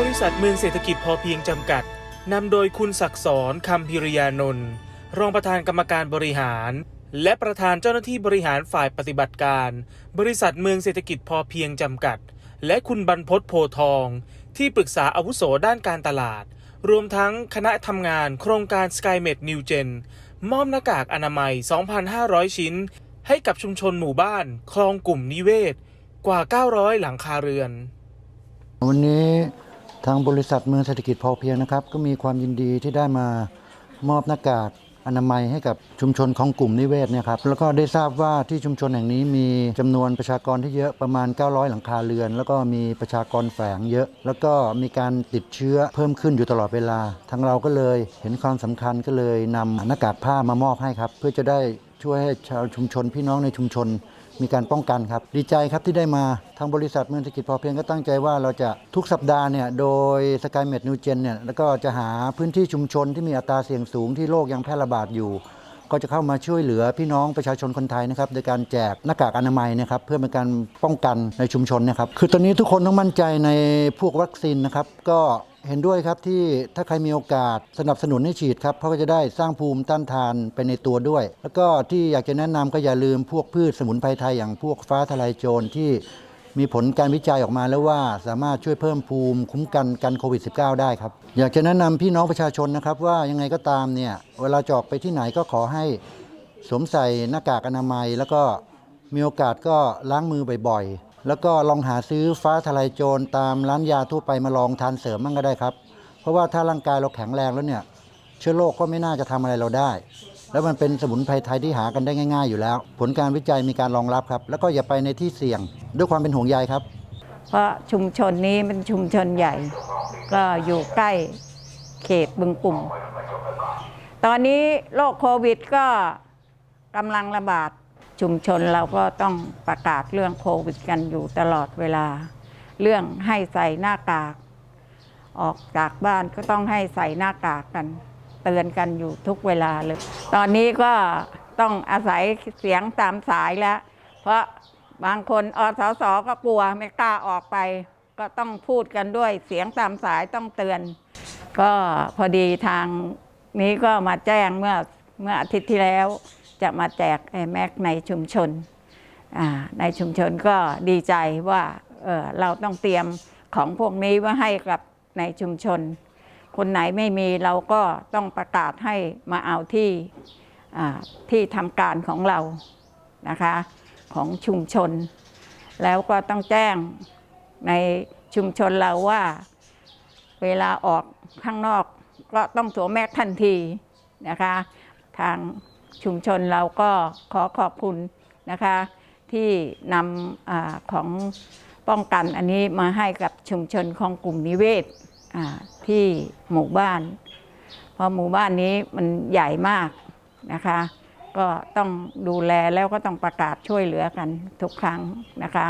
บริษัทเมืองเศรษฐกิจพอเพียงจำกัด นำโดยคุณศักดิ์สอนคำพิริยานนท์รองประธานกรรมการบริหาร และประธานเจ้าหน้าที่บริหารฝ่ายปฏิบัติการ บริษัทเมืองเศรษฐกิจพอเพียงจำกัด และคุณบรรพศโพทอง ที่ปรึกษาอาวุโสด้านการตลาด รวมทั้งคณะทำงานโครงการ SkyMed New Gen มอบหน้ากากอนามัย 2,500 ชิ้น ให้กับชุมชนหมู่บ้าน คลองกลุ่มนิเวศ กว่า 900 หลังคาเรือน วันนี้ ทางบริษัทเมืองเศรษฐกิจพอเพียงนะครับ ก็มีความยินดีที่ได้มามอบหน้ากากอนามัยให้กับชุมชนของกลุ่มนิเวศเนี่ยครับแล้วก็ได้ทราบว่าที่ชุมชนแห่งนี้มีจำนวนประชากรที่เยอะประมาณ 900 หลังคาเรือน แล้วก็มีประชากรแฝงเยอะ แล้วก็มีการติดเชื้อเพิ่มขึ้นอยู่ตลอดเวลา ทางเราก็เลยเห็นความสำคัญก็เลยนำหน้ากากผ้ามามอบให้ครับ เพื่อจะได้ช่วยให้ชาวชุมชนพี่น้องในชุมชน มีการป้องกันครับ ดีใจครับที่ได้มาทางบริษัทเมืองเศรษฐกิจพอเพียงก็ตั้งใจว่าเราจะทุกสัปดาห์เนี่ยโดยสกายเมดนิวเจนเนี่ยแล้วก็จะหาพื้นที่ชุมชนที่มีอัตราเสี่ยงสูงที่โรคยังแพร่ระบาดอยู่ ก็จะเข้ามาช่วยเหลือพี่น้องประชาชนคนไทยนะครับโดยการแจกหน้ากากอนามัยนะครับเพื่อเป็นการป้องกันในชุมชนนะครับคือตอนนี้ทุกคนต้องมั่นใจในพวกวัคซีนนะครับก็ เห็นด้วยครับที่ถ้าใครมีโอกาสสนับสนุนให้ฉีดครับเพราะก็จะได้สร้างภูมิต้านทานไปในตัวด้วย แล้วก็ที่อยากจะแนะนำก็อย่าลืมพวกพืชสมุนไพรไทยอย่างพวกฟ้าทลายโจรที่มีผลการวิจัยออกมาแล้วว่าสามารถช่วยเพิ่มภูมิคุ้มกันกันโควิด -19 ได้ครับ อยากจะแนะนำพี่น้องประชาชนนะครับ ว่ายังไงก็ตามเนี่ยเวลาจะออกไปที่ไหนก็ขอให้สวมใส่หน้ากากอนามัย แล้วก็มีโอกาสก็ล้างมือบ่อยๆ แล้วก็ลองหาซื้อฟ้าทลายโจรตามร้านยาทั่วไปมาลองทานเสริมมั่งก็ได้ครับ เพราะว่าถ้าร่างกายเราแข็งแรงแล้วเนี่ย เชื้อโรคก็ไม่น่าจะทำอะไรเราได้ แล้วมันเป็นสมุนไพรไทยที่หากันได้ง่าย ๆ อยู่แล้ว ผลการวิจัยมีการรองรับครับ แล้วก็อย่าไปในที่เสี่ยง ด้วยความเป็นห่วงใยครับ เพราะชุมชนนี้เป็นชุมชนใหญ่ ก็อยู่ใกล้เขตบึงกลุ่ม ตอนนี้โรคโควิดก็กำลังระบาด ชุมชนเราก็ต้องประกาศเรื่องโควิดกันอยู่ตลอดเวลา เรื่องให้ใส่หน้ากาก ออกจากบ้านก็ต้องให้ใส่หน้ากากกัน เตือนกันอยู่ทุกเวลาเลย ตอนนี้ก็ต้องอาศัยเสียงตามสายแล้ว เพราะบางคนอสสก็กลัวไม่กล้าออกไป ก็ต้องพูดกันด้วยเสียงตามสายต้องเตือน ก็พอดีทางนี้ก็มาแจ้งเมื่อเมื่ออาทิตย์ที่แล้ว จะมาแจกไอแม็กในชุมชน ในชุมชนก็ดีใจว่าเเราต้องเตรียมของพวกนี้ไว้ให้กับในชุมชน คนไหนไม่มีเราก็ต้องประกาศให้มาเอาที่ที่ทำการของเรานะคะของชุมชน แล้วก็ต้องแจ้งในชุมชนเราว่าเวลาออกข้างนอกก็ต้องสวมแมสทันทีนะคะ ทาง ชุมชนเราก็ขอขอบคุณนะคะ ที่นำอของป้องกันอันนี้มาให้กับชุมชนของกลุ่มนิเวศที่หมู่บ้าน เพราะหมู่บ้านนี้มันใหญ่มากนะคะ ก็ต้องดูแลแล้วก็ต้องประกาศช่วยเหลือกันทุกครั้งนะคะ